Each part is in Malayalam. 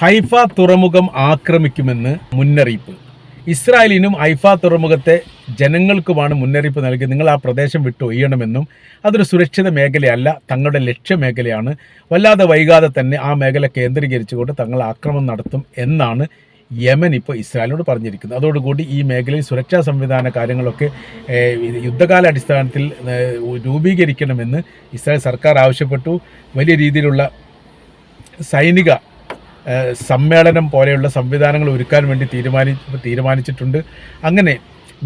ഹൈഫ തുറമുഖം ആക്രമിക്കുമെന്ന് മുന്നറിയിപ്പ്. ഇസ്രായേലിനും ഹൈഫ തുറമുഖത്തെ ജനങ്ങൾക്കുമാണ് മുന്നറിയിപ്പ് നൽകി നിങ്ങൾ ആ പ്രദേശം വിട്ട് ഒയ്യണമെന്നും അതൊരു സുരക്ഷിത മേഖലയല്ല തങ്ങളുടെ ലക്ഷ്യ മേഖലയാണ് വല്ലാതെ വൈകാതെ തന്നെ ആ മേഖല കേന്ദ്രീകരിച്ചുകൊണ്ട് തങ്ങൾ ആക്രമണം നടത്തും എന്നാണ് യമൻ ഇപ്പോൾ ഇസ്രായേലിനോട് പറഞ്ഞിരിക്കുന്നത്. അതോടുകൂടി ഈ മേഖലയിൽ സുരക്ഷാ സംവിധാന കാര്യങ്ങളൊക്കെ യുദ്ധകാല അടിസ്ഥാനത്തിൽ രൂപീകരിക്കണമെന്ന് ഇസ്രായേൽ സർക്കാർ ആവശ്യപ്പെട്ടു. വലിയ രീതിയിലുള്ള സൈനിക സമ്മേളനം പോലെയുള്ള സംവിധാനങ്ങൾ ഒരുക്കാൻ വേണ്ടി തീരുമാനി തീരുമാനിച്ചിട്ടുണ്ട്. അങ്ങനെ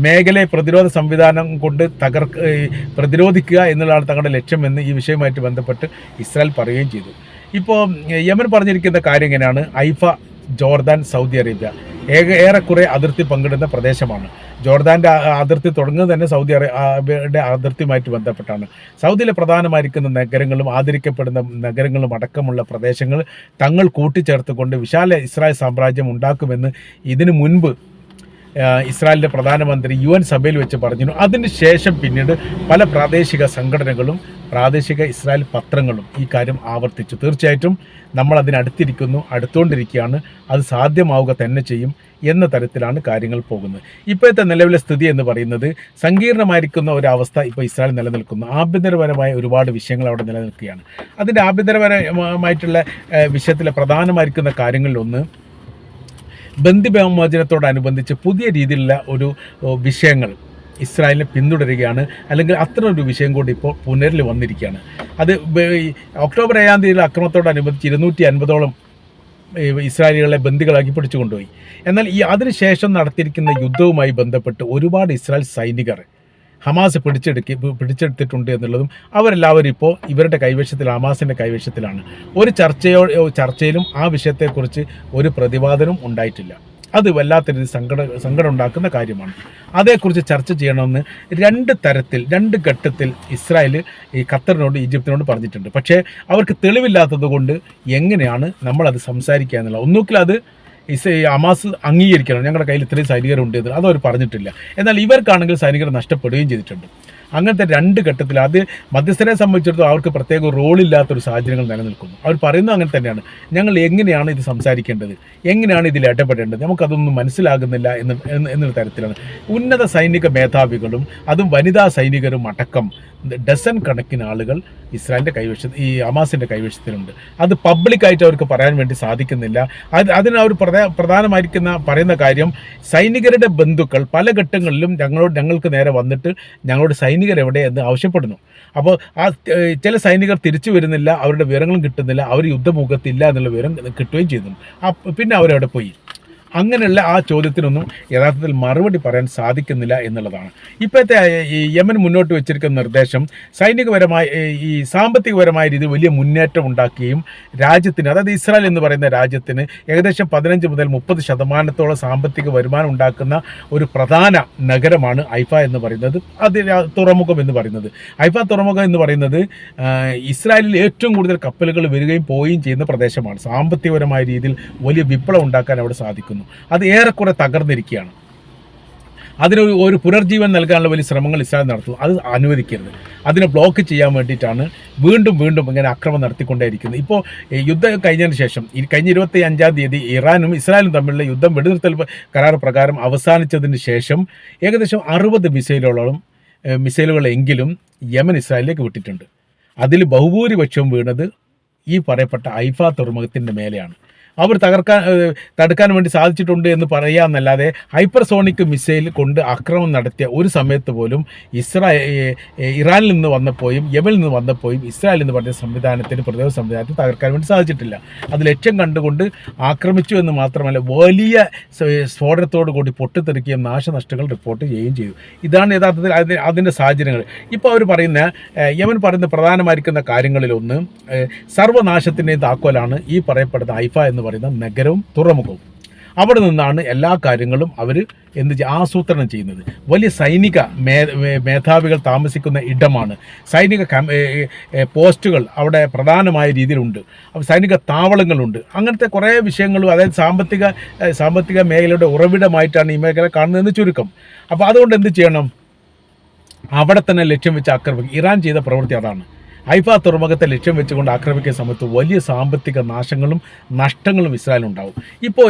മേഖലയെ പ്രതിരോധ സംവിധാനം കൊണ്ട് തകർ പ്രതിരോധിക്കുക എന്നുള്ളതാണ് തങ്ങളുടെ ലക്ഷ്യമെന്ന് ഈ വിഷയവുമായിട്ട് ബന്ധപ്പെട്ട് ഇസ്രായേൽ പറയുകയും ചെയ്തു. ഇപ്പോൾ യമൻ പറഞ്ഞിരിക്കുന്ന കാര്യം എങ്ങനെയാണ്? ഐഫ ജോർദാൻ സൗദി അറേബ്യ. ഏക ഏറെക്കുറെ അതിർത്തി പങ്കിടുന്ന പ്രദേശമാണ്. ജോർദാന്റെ അതിർത്തി തുടങ്ങുന്നത് തന്നെ സൗദി അറേബ്യയുടെ അതിർത്തിയുമായിട്ട് ബന്ധപ്പെട്ടാണ്. സൗദിയിലെ പ്രധാനമായിരിക്കുന്ന നഗരങ്ങളും ആദരിക്കപ്പെടുന്ന നഗരങ്ങളും അടക്കമുള്ള പ്രദേശങ്ങൾ തങ്ങൾ കൂട്ടിച്ചേർത്തുകൊണ്ട് വിശാല ഇസ്രായേൽ സാമ്രാജ്യം ഉണ്ടാക്കുമെന്ന് ഇതിനു മുൻപ് ഇസ്രായേലിന്റെ പ്രധാനമന്ത്രി യു എൻ സഭയിൽ വെച്ച് പറഞ്ഞിരുന്നു. അതിനുശേഷം പിന്നീട് പല പ്രാദേശിക സംഘടനകളും പ്രാദേശിക ഇസ്രായേൽ പത്രങ്ങളും ഈ കാര്യം ആവർത്തിച്ചു. തീർച്ചയായിട്ടും നമ്മൾ അതിനടുത്തിരിക്കുന്നു അടുത്തുകൊണ്ടിരിക്കുകയാണ്. അത് സാധ്യമാവുക തന്നെ ചെയ്യും എന്ന തരത്തിലാണ് കാര്യങ്ങൾ പോകുന്നത്. ഇപ്പോഴത്തെ നിലവിലെ സ്ഥിതി എന്ന് പറയുന്നത് സങ്കീർണമായിരിക്കുന്ന ഒരു അവസ്ഥ ഇപ്പോൾ ഇസ്രായേൽ നിലനിൽക്കുന്നു. ആഭ്യന്തരപരമായ ഒരുപാട് വിഷയങ്ങൾ അവിടെ നിലനിൽക്കുകയാണ്. അതിന്റെ ആഭ്യന്തരപരമായിട്ടുള്ള വിഷയത്തിലെ പ്രധാനമായിരിക്കുന്ന കാര്യങ്ങളിലൊന്ന് ബന്ധിബഹുമോചനത്തോടനുബന്ധിച്ച് പുതിയ രീതിയിലുള്ള ഒരു വിഷയങ്ങൾ ഇസ്രായേലിനെ പിന്തുടരുകയാണ്. അല്ലെങ്കിൽ അത്തരം ഒരു വിഷയം കൂടി ഇപ്പോൾ പുനരിൽ വന്നിരിക്കുകയാണ്. അത് ഒക്ടോബർ ഏഴാം തീയതിയിലെ അക്രമത്തോടനുബന്ധിച്ച് ഇരുന്നൂറ്റി അൻപതോളം ഇസ്രായേലുകളെ ബന്ദികളാക്കി പിടിച്ചു കൊണ്ടുപോയി എന്നാൽ ഈ അതിനുശേഷം നടത്തിയിരിക്കുന്ന യുദ്ധവുമായി ബന്ധപ്പെട്ട് ഒരുപാട് ഇസ്രായേൽ സൈനികർ ഹമാസ് പിടിച്ചെടുക്കി പിടിച്ചെടുത്തിട്ടുണ്ട് എന്നുള്ളതും അവരെല്ലാവരും ഇപ്പോൾ ഇവരുടെ കൈവശത്തിൽ ഹമാസിന്റെ കൈവശത്തിലാണ്. ഒരു ചർച്ചയോ ചർച്ചയിലും ആ വിഷയത്തെക്കുറിച്ച് ഒരു പ്രതിവാദനവും ഉണ്ടായിട്ടില്ല. അത് വല്ലാത്ത രീതി സങ്കട സങ്കടം ഉണ്ടാക്കുന്ന കാര്യമാണ്. അതേക്കുറിച്ച് ചർച്ച ചെയ്യണമെന്ന് രണ്ട് തരത്തിൽ രണ്ട് ഘട്ടത്തിൽ ഇസ്രായേൽ ഈ ഖത്തറിനോട് ഈജിപ്തിനോട് പറഞ്ഞിട്ടുണ്ട്. പക്ഷേ അവർക്ക് തെളിവില്ലാത്തത് കൊണ്ട് എങ്ങനെയാണ് നമ്മളത് സംസാരിക്കുക എന്നുള്ളത് ഒന്നുകിൽ അത് ഇസ് അമാസ് അംഗീകരിക്കണം. ഞങ്ങളുടെ കയ്യിൽ ഇത്രയും സൈനികരുണ്ട് എന്ന്. അതവർ പറഞ്ഞിട്ടില്ല. എന്നാൽ ഇവർക്കാണെങ്കിൽ സൈനികർ നഷ്ടപ്പെടുകയും ചെയ്തിട്ടുണ്ട്. അങ്ങനത്തെ രണ്ട് ഘട്ടത്തിൽ അത് മധ്യസ്ഥരെ സംബന്ധിച്ചിടത്തോളം അവർക്ക് പ്രത്യേക റോളില്ലാത്തൊരു സാഹചര്യങ്ങൾ നിലനിൽക്കുന്നു. അവർ പറയുന്നത് അങ്ങനെ തന്നെയാണ്. ഞങ്ങൾ എങ്ങനെയാണ് ഇത് സംസാരിക്കേണ്ടത്? എങ്ങനെയാണ് ഇതിൽ ഇടപെടേണ്ടത്? നമുക്കതൊന്നും മനസ്സിലാകുന്നില്ല എന്ന് എന്ന് എന്നൊരു തരത്തിലാണ്. ഉന്നത സൈനിക മേധാവികളും അതും വനിതാ സൈനികരും അടക്കം ഡസൻ കണക്കിന് ആളുകൾ ഇസ്രായേലിന്റെ കൈവശ ഈ അമാസിന്റെ കൈവശത്തിലുണ്ട്. അത് പബ്ലിക്കായിട്ട് അവർക്ക് പറയാൻ വേണ്ടി സാധിക്കുന്നില്ല. അത് അതിന് അവർ പ്രധാ പ്രധാനമായിരിക്കുന്ന പറയുന്ന കാര്യം സൈനികരുടെ ബന്ധുക്കൾ പല ഘട്ടങ്ങളിലും ഞങ്ങളോട് ഞങ്ങൾക്ക് നേരെ വന്നിട്ട് ഞങ്ങളോട് സൈനികർ എവിടെയെന്ന് ആവശ്യപ്പെടുന്നു. അപ്പോൾ ആ ചില സൈനികർ തിരിച്ചു വരുന്നില്ല അവരുടെ വിവരങ്ങളും കിട്ടുന്നില്ല അവർ യുദ്ധമുഖത്തില്ല എന്നുള്ള വിവരം കിട്ടുകയും ചെയ്യുന്നു. പിന്നെ അവരവിടെ പോയി. അങ്ങനെയുള്ള ആ ചോദ്യത്തിനൊന്നും യഥാർത്ഥത്തിൽ മറുപടി പറയാൻ സാധിക്കുന്നില്ല എന്നുള്ളതാണ്. ഇപ്പോഴത്തെ ഈ യമൻ മുന്നോട്ട് വെച്ചിരിക്കുന്ന നിർദ്ദേശം സൈനികപരമായ ഈ സാമ്പത്തികപരമായ രീതിയിൽ വലിയ മുന്നേറ്റം ഉണ്ടാക്കുകയും രാജ്യത്തിന് അതായത് ഇസ്രായേൽ എന്ന് പറയുന്ന രാജ്യത്തിന് ഏകദേശം പതിനഞ്ച് മുതൽ മുപ്പത് ശതമാനത്തോളം സാമ്പത്തിക വരുമാനം ഉണ്ടാക്കുന്ന ഒരു പ്രധാന നഗരമാണ് ഐഫ എന്ന് പറയുന്നത്. അത് തുറമുഖം എന്ന് പറയുന്നത്. ഐഫ തുറമുഖം എന്ന് പറയുന്നത് ഇസ്രായേലിൽ ഏറ്റവും കൂടുതൽ കപ്പലുകൾ വരികയും പോവുകയും ചെയ്യുന്ന പ്രദേശമാണ്. സാമ്പത്തികപരമായ രീതിയിൽ വലിയ വിപ്ലവം ഉണ്ടാക്കാൻ അവിടെ സാധിക്കുന്നു. അത് ഏറെക്കുറെ തകർന്നിരിക്കുകയാണ്. അതിനൊരു ഒരു പുനർജീവൻ നൽകാനുള്ള വലിയ ശ്രമങ്ങൾ ഇസ്രായേൽ നടത്തുന്നു. അത് അനുവദിക്കരുത്. അതിനെ ബ്ലോക്ക് ചെയ്യാൻ വേണ്ടിയിട്ടാണ് വീണ്ടും വീണ്ടും ഇങ്ങനെ അക്രമം നടത്തിക്കൊണ്ടേയിരിക്കുന്നത്. ഇപ്പോൾ യുദ്ധം കഴിഞ്ഞതിന് ശേഷം ഈ കഴിഞ്ഞ ഇരുപത്തി അഞ്ചാം തീയതി ഇറാനും ഇസ്രായേലും തമ്മിലുള്ള യുദ്ധം വെടിനിർത്തൽ കരാർ പ്രകാരം അവസാനിച്ചതിന് ശേഷം ഏകദേശം അറുപത് മിസൈലുകളോളം മിസൈലുകളെങ്കിലും യമൻ ഇസ്രായേലിലേക്ക് വിട്ടിട്ടുണ്ട്. അതിൽ ബഹുഭൂരിപക്ഷവും വീണത് ഈ പറയപ്പെട്ട ഐഫ തുറമുഖത്തിന്റെ മേലെയാണ്. അവർ തകർക്കാൻ തടുക്കാൻ വേണ്ടി സാധിച്ചിട്ടുണ്ട് എന്ന് പറയാമെന്നല്ലാതെ ഹൈപ്പർസോണിക് മിസൈൽ കൊണ്ട് ആക്രമണം നടത്തിയ ഒരു സമയത്ത് പോലും ഇസ്രായേൽ ഇറാനിൽ നിന്ന് വന്നപ്പോഴും യമനിൽ നിന്ന് വന്നപ്പോഴും ഇസ്രായേൽ എന്ന് പറഞ്ഞ സംവിധാനത്തിന് പ്രതിരോധ സംവിധാനത്തിന് തകർക്കാൻ വേണ്ടി സാധിച്ചിട്ടില്ല. അത് ലക്ഷ്യം കണ്ടുകൊണ്ട് ആക്രമിച്ചു എന്ന് മാത്രമല്ല വലിയ സ്ഫോടനത്തോടു കൂടി പൊട്ടിത്തെറിക്കുകയും നാശനഷ്ടങ്ങൾ റിപ്പോർട്ട് ചെയ്യുകയും ചെയ്തു. ഇതാണ് യഥാർത്ഥത്തിൽ അതിന്റെ അതിന്റെ സാഹചര്യങ്ങൾ. ഇപ്പോൾ അവർ പറയുന്ന യമൻ പറയുന്ന പ്രധാനമായിരിക്കുന്ന കാര്യങ്ങളിലൊന്ന് സർവനാശത്തിന്റെയും താക്കോലാണ് ഈ പറയപ്പെടുന്ന ഐഫ എന്ന് പറയുന്ന നഗരവും തുറമുഖവും. അവിടെ നിന്നാണ് എല്ലാ കാര്യങ്ങളും അവർ എന്ത് ആസൂത്രണം ചെയ്യുന്നത്. വലിയ സൈനിക മേ മേധാവികൾ താമസിക്കുന്ന ഇടമാണ്. സൈനിക പോസ്റ്റുകൾ അവിടെ പ്രധാനമായ രീതിയിലുണ്ട്. സൈനിക താവളങ്ങളുണ്ട്. അങ്ങനത്തെ കുറേ വിഷയങ്ങളും അതായത് സാമ്പത്തിക സാമ്പത്തിക മേഖലയുടെ ഉറവിടമായിട്ടാണ് ഈ മേഖല കാണുന്നതെന്ന് ചുരുക്കം. അപ്പോൾ അതുകൊണ്ട് എന്ത് ചെയ്യണം? അവിടെ തന്നെ ലക്ഷ്യം വെച്ച് ആക്രമിക്കും ഇറാൻ ചെയ്ത പ്രവൃത്തി അതാണ്. ഹൈഫ തുറമുഖത്തെ ലക്ഷ്യം വെച്ചുകൊണ്ട് ആക്രമിക്കുന്ന സമയത്ത് വലിയ സാമ്പത്തിക നാശങ്ങളും നഷ്ടങ്ങളും ഇസ്രായേലിനുണ്ടാവും. ഇപ്പോൾ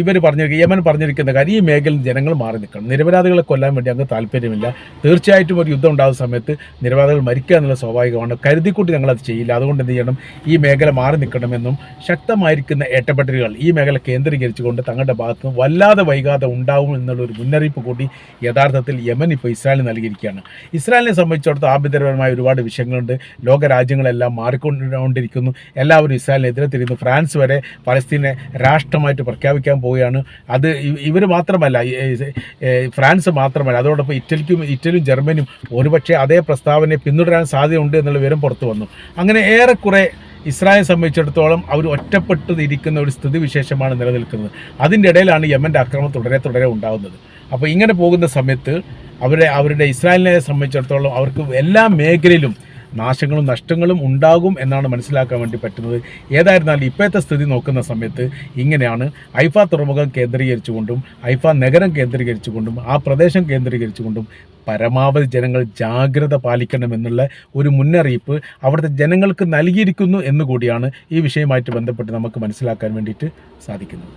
ഇവർ പറഞ്ഞിരിക്കുക യമൻ പറഞ്ഞിരിക്കുന്ന കാര്യം ഈ മേഖലയിൽ ജനങ്ങൾ മാറി നിൽക്കണം. നിരപരാധികളെ കൊല്ലാൻ വേണ്ടി അങ്ങ് താല്പര്യമില്ല. തീർച്ചയായിട്ടും ഒരു യുദ്ധം ഉണ്ടാകുന്ന സമയത്ത് നിരപരാധികൾ മരിക്കുക എന്നുള്ള സ്വാഭാവികമാണ്. കരുതിക്കൂട്ടി ഞങ്ങളത് ചെയ്യില്ല. അതുകൊണ്ട് എന്ത് ചെയ്യണം? ഈ മേഖല മാറി നിൽക്കണമെന്നും ശക്തമായിരിക്കുന്ന ഏറ്റപ്പെട്ടലുകൾ ഈ മേഖല കേന്ദ്രീകരിച്ചുകൊണ്ട് തങ്ങളുടെ ഭാഗത്ത് വല്ലാതെ വൈകാതെ ഉണ്ടാവും എന്നുള്ളൊരു മുന്നറിയിപ്പ് കൂടി യഥാർത്ഥത്തിൽ യമൻ ഇപ്പോൾ ഇസ്രായേലിന് നൽകിയിരിക്കുകയാണ്. ഇസ്രായേലിനെ സംബന്ധിച്ചിടത്തോളം ആഭ്യന്തരപരമായ ഒരുപാട് വിഷയങ്ങളുണ്ട്. ലോക രാജ്യങ്ങളെല്ലാം മാറിക്കൊണ്ടിരിക്കുന്നു. എല്ലാവരും ഇസ്രായേലിനെതിരെ തിരിയുന്നു. ഫ്രാൻസ് വരെ പലസ്തീനെ രാഷ്ട്രമായിട്ട് പ്രഖ്യാപിക്കാൻ പോവുകയാണ്. അത് ഇവർ മാത്രമല്ല ഫ്രാൻസ് മാത്രമല്ല അതോടൊപ്പം ഇറ്റലിക്കും ഇറ്റലിയും ജർമ്മനിയും ഒരുപക്ഷെ അതേ പ്രസ്താവനയെ പിന്തുടരാൻ സാധ്യതയുണ്ട് എന്നുള്ള വിവരം പുറത്തു വന്നു. അങ്ങനെ ഏറെക്കുറെ ഇസ്രായേൽ സംബന്ധിച്ചിടത്തോളം അവർ ഒറ്റപ്പെട്ടു ഇരിക്കുന്ന ഒരു സ്ഥിതിവിശേഷമാണ് നിലനിൽക്കുന്നത്. അതിന്റെ ഇടയിലാണ് യമന്റെ ആക്രമണം തുടരെ തുടരെ ഉണ്ടാകുന്നത് അപ്പോൾ ഇങ്ങനെ പോകുന്ന സമയത്ത് അവരെ അവരുടെ ഇസ്രായേലിനെ സംബന്ധിച്ചിടത്തോളം അവർക്ക് എല്ലാ മേഖലയിലും നാശങ്ങളും നഷ്ടങ്ങളും ഉണ്ടാകും എന്നാണ് മനസ്സിലാക്കാൻ വേണ്ടി പറ്റുന്നത്. ഏതായിരുന്നാലും ഇപ്പോഴത്തെ സ്ഥിതി നോക്കുന്ന സമയത്ത് ഇങ്ങനെയാണ്. ഐഫ തുറമുഖം കേന്ദ്രീകരിച്ചുകൊണ്ടും ഐഫ നഗരം കേന്ദ്രീകരിച്ചുകൊണ്ടും ആ പ്രദേശം കേന്ദ്രീകരിച്ചുകൊണ്ടും പരമാവധി ജനങ്ങൾ ജാഗ്രത പാലിക്കണമെന്നുള്ള ഒരു മുന്നറിയിപ്പ് അവിടുത്തെ ജനങ്ങൾക്ക് നൽകിയിരിക്കുന്നു എന്നുകൂടിയാണ് ഈ വിഷയമായിട്ട് ബന്ധപ്പെട്ട് നമുക്ക് മനസ്സിലാക്കാൻ വേണ്ടിയിട്ട് സാധിക്കുന്നത്.